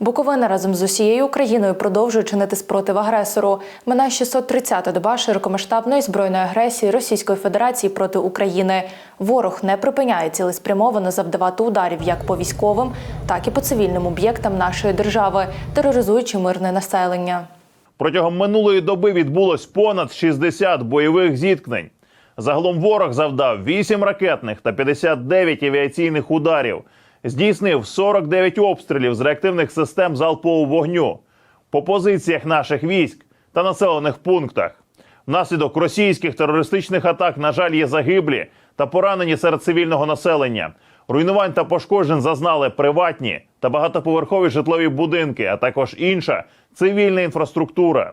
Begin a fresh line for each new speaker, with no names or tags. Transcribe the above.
Буковина разом з усією Україною продовжує чинити спротив агресору. Минає 630-та доба широкомасштабної збройної агресії Російської Федерації проти України. Ворог не припиняє цілеспрямовано завдавати ударів як по військовим, так і по цивільним об'єктам нашої держави, тероризуючи мирне населення.
Протягом минулої доби відбулось понад 60 бойових зіткнень. Загалом ворог завдав 8 ракетних та 59 авіаційних ударів, здійснив 49 обстрілів з реактивних систем залпового вогню по позиціях наших військ та населених пунктах. Внаслідок російських терористичних атак, на жаль, є загиблі та поранені серед цивільного населення. Руйнувань та пошкоджень зазнали приватні та багатоповерхові житлові будинки, а також інша цивільна інфраструктура.